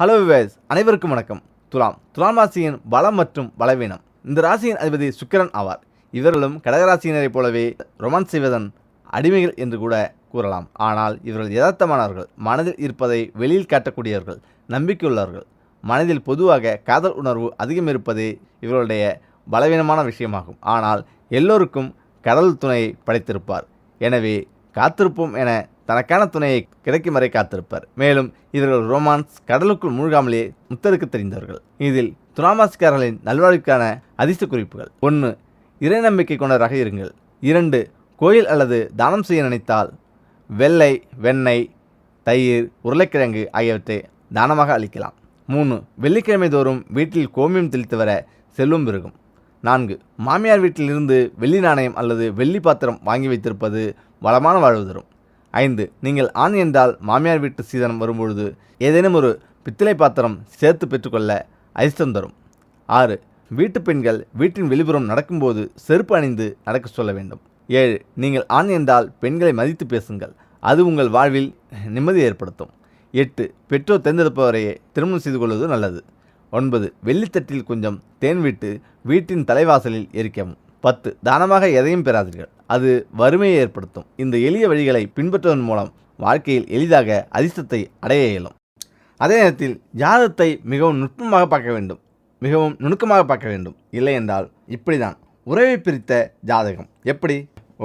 Hello wives அனைவருக்கும் வணக்கம். துலாம். துலாம் ராசியின் பலம் மற்றும் பலவீனம். இந்த ராசியின் அதிபதி சுக்கிரன் ஆவார். இவர்களும் கடகராசியினரைப் போலவே ரொமான்ஸ் செய்வதன் அடிமைகள் என்று கூட கூறலாம். ஆனால் இவர்கள் யதார்த்தமானவர்கள். மனதில் இருப்பதை வெளியில் காட்டக்கூடியவர்கள். நம்பிக்கையுள்ளவர்கள். மனதில் பொதுவாக காதல் உணர்வு அதிகம் இருப்பதே இவர்களுடைய பலவீனமான விஷயமாகும். ஆனால் எல்லோருக்கும் கடல் துணையை படைத்திருப்பார். எனவே காத்திருப்போம் என தனக்கான துணையை கிடைக்கும் வரை காத்திருப்பார். மேலும் இவர்கள் ரோமான்ஸ் கடலுக்குள் மூழ்காமலே முத்தருக்கு தெரிந்தவர்கள். இதில் துராமாஸ்காரர்களின் நல்வாழ்வுக்கான அதிர்ஷ்ட குறிப்புகள். ஒன்று இறை நம்பிக்கை கொண்டவராக இருங்கள். இரண்டு கோயில் அல்லது தானம் செய்ய நினைத்தால் வெள்ளை வெண்ணெய் தயிர் உருளைக்கிழங்கு ஆகியவற்றை தானமாக அளிக்கலாம். மூணு வெள்ளிக்கிழமை தோறும் வீட்டில் கோமியம் தெளித்து வர செல்வம் பெருகும். நான்கு மாமியார் வீட்டிலிருந்து வெள்ளி நாணயம் அல்லது வெள்ளி பாத்திரம் வாங்கி வைத்திருப்பது வளமான வாழ்வு தரும். ஐந்து. நீங்கள் ஆண் என்றால் மாமியார் வீட்டு சீதனம் வரும்பொழுது ஏதேனும் ஒரு பித்தளை பாத்திரம் சேர்த்து பெற்றுக்கொள்ள அதிர்ஷ்டம் தரும். ஆறு. வீட்டு பெண்கள் வீட்டின் வெளிப்புறம் நடக்கும்போது செருப்பு அணிந்து நடக்க சொல்ல வேண்டும். ஏழு. நீங்கள் ஆண் என்றால் பெண்களை மதித்து பேசுங்கள். அது உங்கள் வாழ்வில் நிம்மதி ஏற்படுத்தும். எட்டு. பெற்றோர் தேர்ந்தெடுப்பவரையே திருமணம் செய்து கொள்வது நல்லது. ஒன்பது. வெள்ளித்தட்டில் கொஞ்சம் தேன் விட்டு வீட்டின் தலைவாசலில் எரிக்கவும். பத்து. தானமாக எதையும் பெறாதீர்கள். அது வறுமையை ஏற்படுத்தும். இந்த எளிய வழிகளை பின்பற்றுவதன் மூலம் வாழ்க்கையில் எளிதாக அதிர்ஷ்டத்தை அடைய இயலும். அதே நேரத்தில் ஜாதகத்தை மிகவும் நுட்பமாக பார்க்க வேண்டும். மிகவும் நுணுக்கமாக பார்க்க வேண்டும். இல்லை என்றால் இப்படிதான். உறவை பிரித்த ஜாதகம். எப்படி?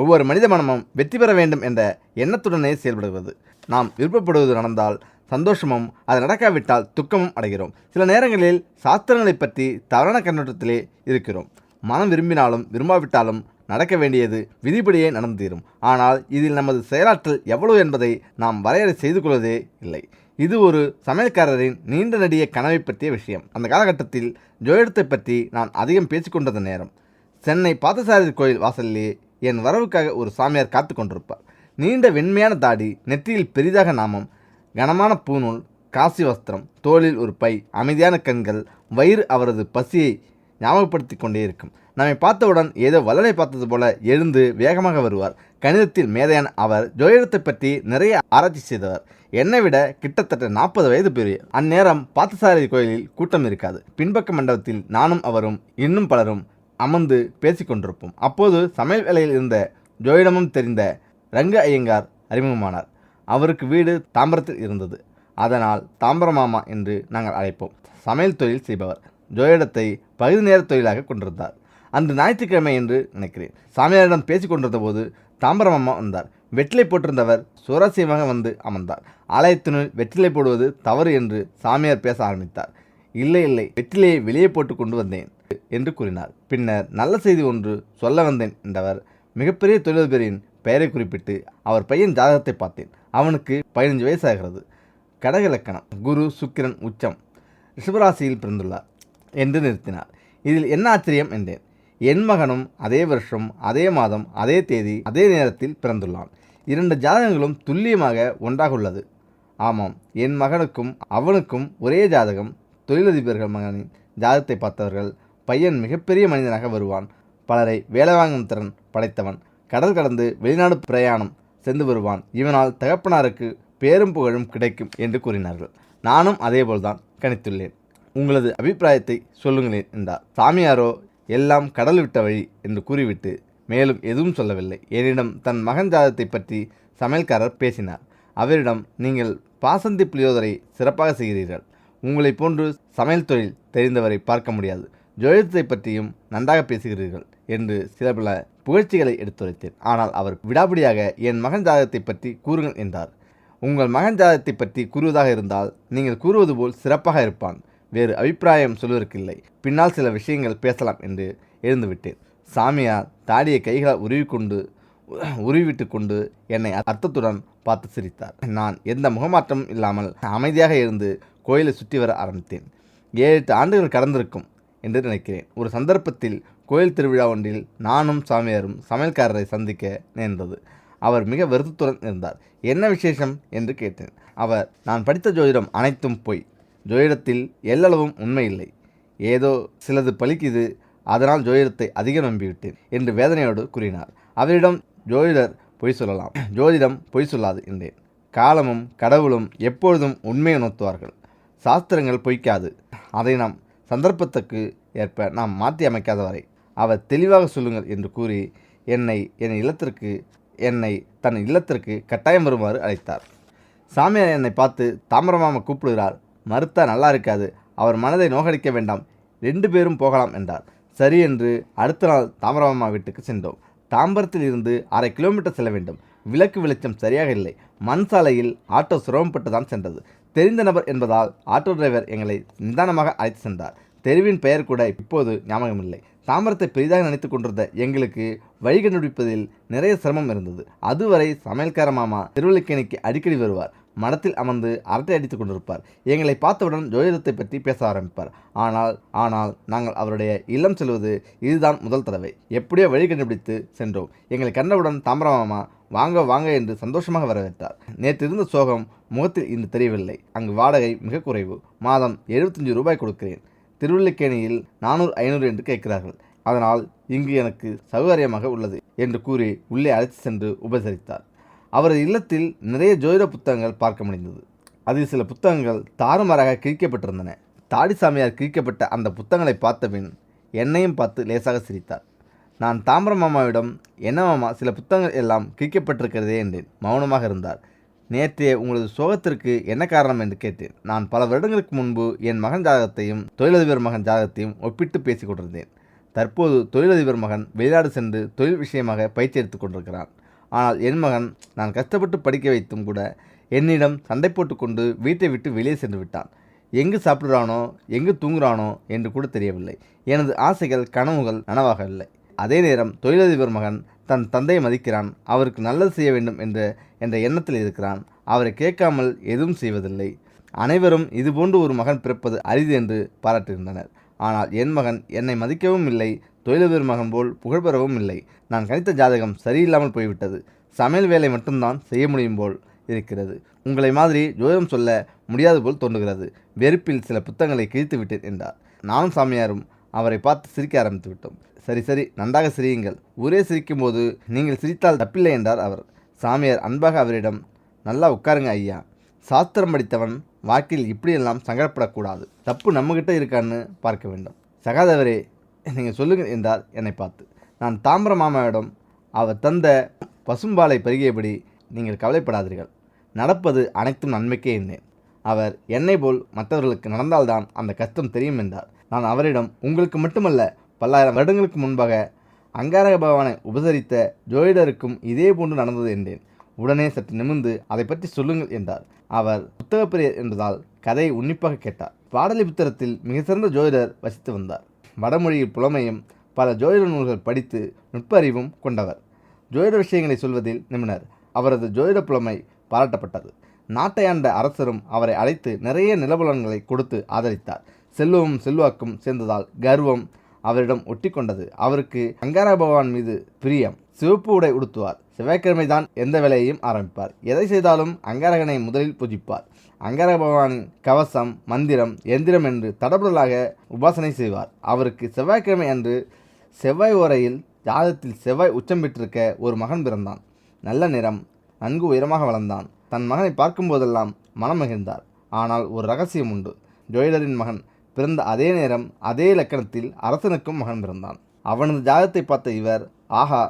ஒவ்வொரு மனித மனமும் வெற்றி பெற வேண்டும் என்ற எண்ணத்துடனே செயல்படுவது நாம் விருப்பப்படுவது நடந்தால் சந்தோஷமும் அது நடக்காவிட்டால் துக்கமும் அடைகிறோம். சில நேரங்களில் சாஸ்திரங்களை பற்றி தவறான கண்ணோட்டத்திலே இருக்கிறோம். மனம் விரும்பினாலும் விரும்பாவிட்டாலும் நடக்க வேண்டியது விதிப்படியே நடந்து தீரும். ஆனால் இதில் நமது செயலாற்றல் எவ்வளவு என்பதை நாம் வரையறை செய்து கொள்வதே இல்லை. இது ஒரு சமையல்காரரின் நீண்ட நெடிய கனவை பற்றிய விஷயம். அந்த காலகட்டத்தில் ஜோயிடத்தை பற்றி நான் அதிகம் பேசிக்கொண்டது நேரம். சென்னை பார்த்தசாரதி கோயில் வாசலிலே என் வரவுக்காக ஒரு சாமியார் காத்து கொண்டிருப்பார். நீண்ட வெண்மையான தாடி நெற்றியில் பெரிதாக நாமம் கனமான பூநூல் காசி வஸ்திரம் தோளில் ஒரு பை அமைதியான கண்கள் வயிறு அவரது பசியை ஞாபகப்படுத்தி கொண்டே இருக்கும் நம்மை பார்த்தவுடன் ஏதோ வல்லலை பார்த்தது போல எழுந்து வேகமாக வருவார். கணிதத்தில் மேதையான அவர் ஜோதிடத்தை பற்றி நிறைய ஆராய்ச்சி செய்தவர். என்னை விட கிட்டத்தட்ட நாற்பது வயது பெரிய. அந்நேரம் பார்த்தசாரதி கோயிலில் கூட்டம் இருக்காது. பின்பக்க மண்டபத்தில் நானும் அவரும் இன்னும் பலரும் அமர்ந்து பேசிக்கொண்டிருப்போம். அப்போது சமையல் வேலையில் இருந்த ஜோதிடமும் தெரிந்த ரங்க ஐயங்கார் அறிமுகமானார். அவருக்கு வீடு தாம்பரத்தில் இருந்தது. அதனால் தாம்பரமாமா என்று நாங்கள் அழைப்போம். சமையல் தொழில் செய்பவர். ஜோயிடத்தை பகுதி நேர தொழிலாக கொண்டிருந்தார். அன்று ஞாயிற்றுக்கிழமை என்று நினைக்கிறேன். சாமியாரிடம் பேசிக் கொண்டிருந்த போது அம்மா வந்தார். வெற்றிலை போட்டிருந்தவர் சுவாரஸ்யமாக வந்து அமர்ந்தார். ஆலயத்தினுள் வெற்றிலை போடுவது தவறு என்று சாமியார் பேச ஆரம்பித்தார். இல்லை இல்லை வெற்றிலையை வெளியே போட்டு கொண்டு வந்தேன் என்று கூறினார். பின்னர் நல்ல செய்தி ஒன்று சொல்ல வந்தேன் என்றவர் மிகப்பெரிய தொழிலதிபரின் பெயரை குறிப்பிட்டு அவர் பையன் ஜாதகத்தை பார்த்தேன். அவனுக்கு பதினஞ்சு வயசாகிறது கடக இலக்கணம். குரு சுக்கிரன் உச்சம். ரிஷபராசியில் பிறந்துள்ளார். என்று நிறுத்தினார். இதில் என்ன ஆச்சரியம் என்றேன். என் மகனும் அதே வருஷம் அதே மாதம் அதே தேதி அதே நேரத்தில் பிறந்துள்ளான். இரண்டு ஜாதகங்களும் துல்லியமாக ஒன்றாக உள்ளது ஆமாம் என் மகனுக்கும் அவனுக்கும் ஒரே ஜாதகம் தொழிலதிபர்கள் மகனின் ஜாதகத்தை பார்த்தவர்கள் பையன் மிகப்பெரிய மனிதனாக வருவான். பலரை வேலை வாங்கும் திறன் படைத்தவன் கடல் கடந்து வெளிநாடு பிரயாணம் சென்று வருவான். இவனால் தகப்பனாருக்கு பேரும் புகழும் கிடைக்கும் என்று கூறினார்கள். நானும் அதேபோல்தான் கணித்துள்ளேன். உங்களது அபிப்பிராயத்தை சொல்லுங்களேன் என்றார் சாமியாரோ எல்லாம் கடல் விட்ட வழி என்று கூறிவிட்டு மேலும் எதுவும் சொல்லவில்லை. என்னிடம் தன் மகன் ஜாதத்தை பற்றி சமையல்காரர் பேசினார். அவரிடம் நீங்கள் பாசந்தி புளியோதரை சிறப்பாக செய்கிறீர்கள். உங்களைப் போன்று சமையல் தொழில் தெரிந்தவரை பார்க்க முடியாது. ஜோதிடத்தை பற்றியும் நன்றாக பேசுகிறீர்கள் என்று சில பல புகழ்ச்சிகளை எடுத்துரைத்தேன். ஆனால் அவர் விடாபிடியாக என் மகன் ஜாதகத்தை பற்றி கூறுங்கள் என்றார். உங்கள் மகன் ஜாதகத்தை பற்றி கூறுவதாக இருந்தால் நீங்கள் கூறுவது போல் சிறப்பாக இருப்பான். வேறு அபிப்பிராயம் சொல்வதற்கில்லை. பின்னால் சில விஷயங்கள் பேசலாம் என்று எழுந்துவிட்டேன். சாமியார் தாடியை கைகளால் உருவிக்கொண்டு உருவிட்டு கொண்டு என்னை அர்த்தத்துடன் பார்த்து சிரித்தார். நான் எந்த முகமாற்றமும் இல்லாமல் அமைதியாக இருந்து கோயிலை சுற்றி வர ஆரம்பித்தேன். ஏழு எட்டு ஆண்டுகள் கடந்திருக்கும் என்று நினைக்கிறேன். ஒரு சந்தர்ப்பத்தில் கோயில் திருவிழா ஒன்றில் நானும் சாமியாரும் சமையல்காரரை சந்திக்க நேர்ந்தது. அவர் மிக வருத்தத்துடன் இருந்தார். என்ன விசேஷம்? என்று கேட்டேன். அவர் நான் படித்த ஜோதிடம் அனைத்தும் பொய். ஜோதிடத்தில் எல்லளவும் உண்மை இல்லை ஏதோ சிலது பலிக்குது அதனால் ஜோதிடத்தை அதிகம் நம்பிவிட்டேன் என்று வேதனையோடு கூறினார். அவரிடம் ஜோதிடர் பொய் சொல்லலாம். ஜோதிடம் பொய் சொல்லாது என்றேன். காலமும் கடவுளும் எப்பொழுதும் உண்மையை உணர்த்துவார்கள். சாஸ்திரங்கள் பொய்க்காது. அதை நாம் சந்தர்ப்பத்துக்கு ஏற்ப நாம் மாற்றி அமைக்காத வரை அவர் தெளிவாக சொல்லுங்கள் என்று கூறி என்னை என் இல்லத்திற்கு என்னை தன் இல்லத்திற்கு கட்டாயம் வருமாறு அழைத்தார். சாமியார் என்னை பார்த்து தாமரமாக கூப்பிடுகிறார். மறுத்தா நல்லா இருக்காது. அவர் மனதை நோகடிக்க வேண்டாம். ரெண்டு பேரும் போகலாம் என்றார். சரி என்று அடுத்த நாள் தாமரமாமா வீட்டுக்கு சென்றோம். தாம்பரத்தில் இருந்து அரை கிலோமீட்டர் செல்ல வேண்டும். விளக்கு வெளிச்சம் சரியாக இல்லை. மண் சாலையில் ஆட்டோ சிரமப்பட்டு தான் சென்றது. தெரிந்த நபர் என்பதால் ஆட்டோ டிரைவர் எங்களை நிதானமாக அழைத்து சென்றார். தெருவின் பெயர் கூட இப்போது ஞாபகமில்லை. தாம்பரத்தை பெரிதாக நினைத்து கொண்டிருந்த எங்களுக்கு வழி கண்டுபிடிப்பதில் நிறைய சிரமம் இருந்தது. அதுவரை சமையல்கார மாமா திருவள்ளிக்கேணிக்கு அடிக்கடி வருவார். மடத்தில் அமர்ந்து அரட்டை அடித்துக் கொண்டிருப்பார். எங்களை பார்த்தவுடன் ஜோதிடத்தை பற்றி பேச ஆரம்பிப்பார். ஆனால் ஆனால் நாங்கள் அவருடைய இல்லம் செல்வது இதுதான் முதல் தடவை. எப்படியோ வழி கண்டுபிடித்து சென்றோம். எங்களை கண்டவுடன் தாமரமாமா வாங்க வாங்க என்று சந்தோஷமாக வரவேற்றார். நேற்று இருந்த சோகம் முகத்தில் இன்று தெரியவில்லை. அங்கு வாடகை மிக குறைவு. மாதம் எழுபத்தஞ்சு ரூபாய் கொடுக்கிறேன். திருவல்லிக்கேணியில் நானூறு ஐநூறு என்று கேட்கிறார்கள். அதனால் இங்கு எனக்கு சௌகரியமாக உள்ளது என்று கூறி உள்ளே அழைத்து சென்று உபசரித்தார். அவரது இல்லத்தில் நிறைய ஜோதிட புத்தகங்கள் பார்க்க முடிந்தது அதில் சில புத்தகங்கள் தாறுமாறாக கிழிக்கப்பட்டிருந்தன. தாடி சாமியார் கிழிக்கப்பட்ட அந்த புத்தகங்களை பார்த்தபின் என்னையும் பார்த்து லேசாக சிரித்தார். நான் தாம்பர மாமாவிடம் என்ன மாமா சில புத்தகங்கள் எல்லாம் கிழிக்கப்பட்டிருக்கிறதே என்றேன். மௌனமாக இருந்தார். நேற்றே உங்களது சோகத்திற்கு என்ன காரணம்? என்று கேட்டேன். நான் பல வருடங்களுக்கு முன்பு என் மகன் ஜாதகத்தையும் தொழிலதிபர் மகன் ஜாதகத்தையும் ஒப்பிட்டு பேசிக் கொண்டிருந்தேன். தற்போது தொழிலதிபர் மகன் வெளிநாடு சென்று தொழில் விஷயமாக பயிற்சி எடுத்துக் கொண்டிருக்கிறான். ஆனால் என் மகன் நான் கஷ்டப்பட்டு படிக்க வைத்தும் கூட என்னிடம் சண்டை போட்டுக்கொண்டு வீட்டை விட்டு வெளியே சென்று விட்டான். எங்கு சாப்பிடுறானோ எங்கு தூங்குறானோ என்று கூட தெரியவில்லை. எனது ஆசைகள் கனவுகள் நனவாகவில்லை அதே நேரம் தொழிலதிபர் மகன் தன் தந்தையை மதிக்கிறான். அவருக்கு நல்லது செய்ய வேண்டும் என்ற என்ற எண்ணத்தில் இருக்கிறான். அவரை கேட்காமல் எதுவும் செய்வதில்லை. அனைவரும் இதுபோன்று ஒரு மகன் பிறப்பது அரிது என்று பாராட்டுகின்றனர். ஆனால் என் மகன் என்னை மதிக்கவும் இல்லை தொழிலதிபர் மகன் போல் புகழ் பெறவும் இல்லை. நான் கணித்த ஜாதகம் சரியில்லாமல் போய்விட்டது. சமையல் வேலை மட்டும்தான் செய்ய முடியும் போல் இருக்கிறது. உங்களை மாதிரி ஜோதிடம் சொல்ல முடியாது போல் தோன்றுகிறது. வெறுப்பில் சில புத்தகங்களை கிழித்து விட்டேன் என்றார். நானும் சாமியாரும் அவரை பார்த்து சிரிக்க ஆரம்பித்து விட்டோம். சரி சரி நன்றாக சிரியுங்கள். ஊரே சிரிக்கும்போது நீங்கள் சிரித்தால் தப்பில்லை என்றார் அவர். சாமியார் அன்பாக அவரிடம் நல்லா உட்காருங்க ஐயா. சாஸ்திரம் படித்தவன் வாழ்க்கையில் இப்படியெல்லாம் சங்கடப்படக்கூடாது. தப்பு நம்மகிட்ட இருக்கான்னு பார்க்க வேண்டும். சகாதவரே நீங்கள் சொல்லுங்கள் என்றார் என்னை பார்த்து. நான் தாம்பர மாமாவிடம் அவர் தந்த பசும்பாலை பருகியபடி நீங்கள் கவலைப்படாதீர்கள். நடப்பது அனைத்தும் நன்மைக்கே இருந்தேன் அவர் என்னை போல் மற்றவர்களுக்கு நடந்தால்தான் அந்த கஷ்டம் தெரியும் என்றார். நான் அவரிடம் உங்களுக்கு மட்டுமல்ல பல்லாயிரம் வருடங்களுக்கு முன்பாக அங்காரக பகவானை உபசரித்த ஜோதிடருக்கும் இதே போன்று நடந்தது என்றேன். உடனே சற்று நிமிர்ந்து அதை பற்றி சொல்லுங்கள் என்றார். அவர் புத்தகப்பிரியர் என்பதால் கதையை உன்னிப்பாக கேட்டார். பாடலிபுத்திரத்தில் மிக சிறந்த ஜோதிடர் வசித்து வந்தார். வடமொழியில் புலமையும் பல ஜோதிட நூல்கள் படித்து நுட்பறிவும் கொண்டவர். ஜோதிட விஷயங்களை சொல்வதில் நிபுணர். அவரது ஜோதிட புலமை பாராட்டப்பட்டது. நாட்டை ஆண்ட அரசரும் அவரை அழைத்து நிறைய நிலபுலன்களை கொடுத்து ஆதரித்தார். செல்வமும் செல்வாக்கும் சேர்ந்ததால் கர்வம் அவரிடம் ஒட்டி கொண்டது அவருக்கு அங்காரா பகவான் மீது பிரியம். சிவப்பு உடை உடுத்துவார். செவ்வாய்க்கிழமை தான் எந்த வேலையையும் ஆரம்பிப்பார். எதை செய்தாலும் அங்காரகனை முதலில் பூஜிப்பார். அங்காரக பகவானின் கவசம் மந்திரம் எந்திரம் என்று தடபுடலாக உபாசனை செய்வார். அவருக்கு செவ்வாய்க்கிழமை அன்று செவ்வாய் ஓரையில் ஜாதத்தில் செவ்வாய் உச்சம் பெற்றிருக்க ஒரு மகன் பிறந்தான். நல்ல நிறம் நன்கு உயரமாக வளர்ந்தான். தன் மகனை பார்க்கும்போதெல்லாம் மனம் மகிழ்ந்தார். ஆனால் ஒரு ரகசியம் உண்டு. ஜோயிடரின் மகன் பிறந்த அதே நேரம் அதே இலக்கணத்தில் அரசனுக்கும் மகன் பிறந்தான். அவனது ஜாதத்தை பார்த்த இவர் ஆஹா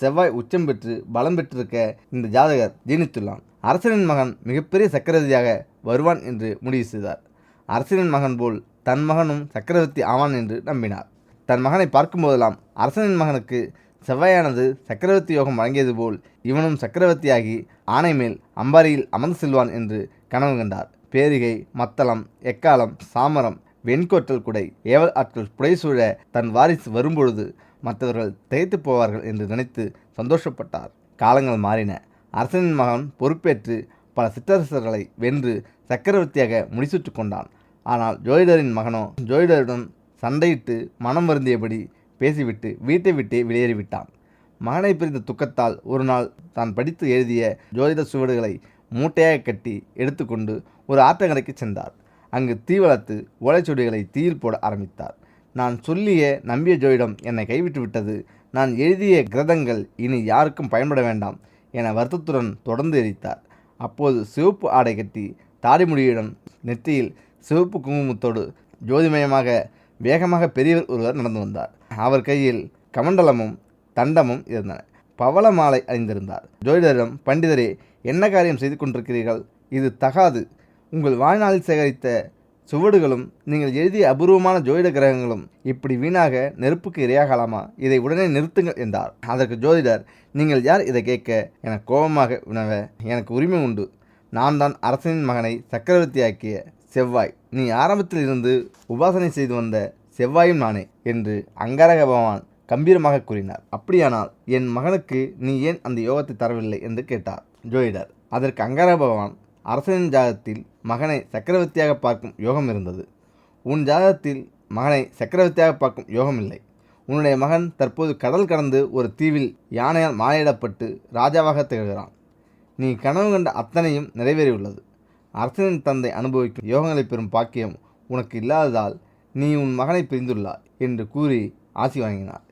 செவ்வாய் உச்சம் பெற்று பலம் பெற்றிருக்க இந்த ஜாதகர் ஜீனித்துள்ளான். அரசனின் மகன் மிகப்பெரிய சக்கரவர்த்தியாக வருவான் என்று முடிவு செய்தார். அரசனின் மகன் போல் தன் மகனும் சக்கரவர்த்தி ஆவான் என்று நம்பினார். தன் மகனை பார்க்கும்போதெல்லாம் அரசனின் மகனுக்கு செவ்வாயானது சக்கரவர்த்தி யோகம் வழங்கியது போல் இவனும் சக்கரவர்த்தியாகி ஆணை மேல் அம்பாரியில் அமர்ந்து செல்வான் என்று கனவு கண்டார். பேரிகை மத்தளம் எக்காலம் சாமரம் வெண்கோட்டல் குடை ஏவல் ஆட்கள் புடைசூழ தன் வாரிசு வரும்பொழுது மற்றவர்கள் திகைத்து போவார்கள் என்று நினைத்து சந்தோஷப்பட்டார். காலங்கள் மாறின. அரசனின் மகன் பொறுப்பேற்று பல சிற்றரசர்களை வென்று சக்கரவர்த்தியாக முடிசூட்டு கொண்டான். ஆனால் ஜோதிடரின் மகனோ ஜோதிடருடன் சண்டையிட்டு மனம் வருந்தியபடி பேசிவிட்டு வீட்டை விட்டே வெளியேறிவிட்டான். மகனை பிரிந்த துக்கத்தால் ஒரு நாள் தான் படித்து எழுதிய ஜோதிட சுவடுகளை மூட்டையாக கட்டி எடுத்துக்கொண்டு ஒரு ஆற்றங்கரைக்கு சென்றார். அங்கு தீ வளர்த்து ஓலைச்சுவடிகளை தீயில் போட ஆரம்பித்தார். நான் சொல்லிய நம்பிய ஜோயிடம் என்னை கைவிட்டு விட்டது. நான் எழுதிய கிரதங்கள் இனி யாருக்கும் பயன்பட வேண்டாம் என வருத்தத்துடன் தொடர்ந்து எரித்தார். அப்போது சிவப்பு ஆடை கட்டி தாடிமுடியுடன் நெற்றியில் சிவப்பு குங்குமத்தோடு ஜோதிமயமாக வேகமாக பெரியவர் ஒருவர் நடந்து வந்தார். அவர் கையில் கமண்டலமும் தண்டமும் இருந்தன. பவள மாலை அணிந்திருந்தார். ஜோதிடரிடம் பண்டிதரே என்ன காரியம் செய்து கொண்டிருக்கிறீர்கள்? இது தகாது. உங்கள் வாழ்நாளில் சேகரித்த சுவடுகளும் நீங்கள் எழுதிய அபூர்வமான ஜோதிட கிரகங்களும் இப்படி வீணாக நெருப்புக்கு இரையாகலாமா? இதை உடனே நிறுத்துங்கள் என்றார். அதற்கு ஜோதிடர் நீங்கள் யார் இதை கேட்க? என கோபமாக உணவ எனக்கு உரிமை உண்டு. நான் தான் அரசனின் மகனை சக்கரவர்த்தியாக்கிய செவ்வாய். நீ ஆரம்பத்தில் இருந்து உபாசனை செய்து வந்த செவ்வாயும் நானே என்று அங்காரக பகவான் கம்பீரமாக கூறினார். அப்படியானால் என் மகனுக்கு நீ ஏன் அந்த யோகத்தை தரவில்லை? என்று கேட்டார் ஜோதிடர். அதற்கு அங்காரக பகவான் அரசனின் ஜாதத்தில் மகனை சக்கரவர்த்தியாக பார்க்கும் யோகம் இருந்தது. உன் ஜாதகத்தில் மகனை சக்கரவர்த்தியாக பார்க்கும் யோகம் இல்லை. உன்னுடைய மகன் தற்போது கடல் கடந்து ஒரு தீவில் யானையால் மாலையிடப்பட்டு ராஜாவாக திகழ்கிறான். நீ கனவு கண்ட அத்தனையும் நிறைவேறியுள்ளது. அரசனின் தந்தை அனுபவிக்கும் யோகங்களை பெறும் பாக்கியம் உனக்கு இல்லாததால் நீ உன் மகனை பிரிந்துள்ளாய் என்று கூறி ஆசி வாங்கினார்.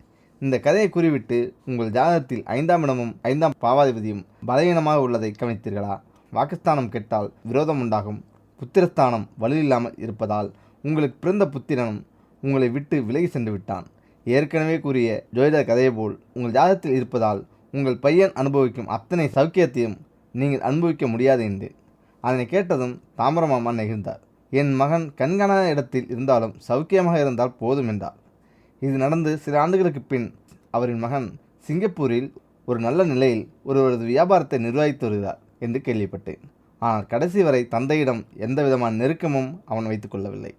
இந்த கதையை கூறிவிட்டு உங்கள் ஜாதகத்தில் ஐந்தாம் இடமும் ஐந்தாம் பாவாதிபதியும் பலவீனமாக உள்ளதை கவனித்தீர்களா? வாக்குஸ்தானம் கெட்டால் விரோதம் உண்டாகும் புத்திரஸ்தானம் வலுவில்லாமல் இருப்பதால் உங்களுக்கு பிறந்த புத்திரனும் உங்களை விட்டு விலகி சென்று விட்டான். ஏற்கனவே கூறிய ஜோதிட கதையை போல் உங்கள் ஜாதகத்தில் இருப்பதால் உங்கள் பையன் அனுபவிக்கும் அத்தனை சௌக்கியத்தையும் நீங்கள் அனுபவிக்க முடியாது என்று. அதனை கேட்டதும் தாமரமாமா நெகிழ்ந்தார். என் மகன் கண்காணாத இடத்தில் இருந்தாலும் சௌக்கியமாக இருந்தால் போதும் என்றார். இது நடந்து சில ஆண்டுகளுக்கு பின் அவரின் மகன் சிங்கப்பூரில் ஒரு நல்ல நிலையில் ஒருவரது வியாபாரத்தை நிர்வகித்து வருகிறார். என்று கேள்விப்பட்டேன். ஆனால் கடைசி வரை தந்தையிடம் எந்தவிதமான நெருக்கமும் அவன் வைத்துக்கொள்ளவில்லை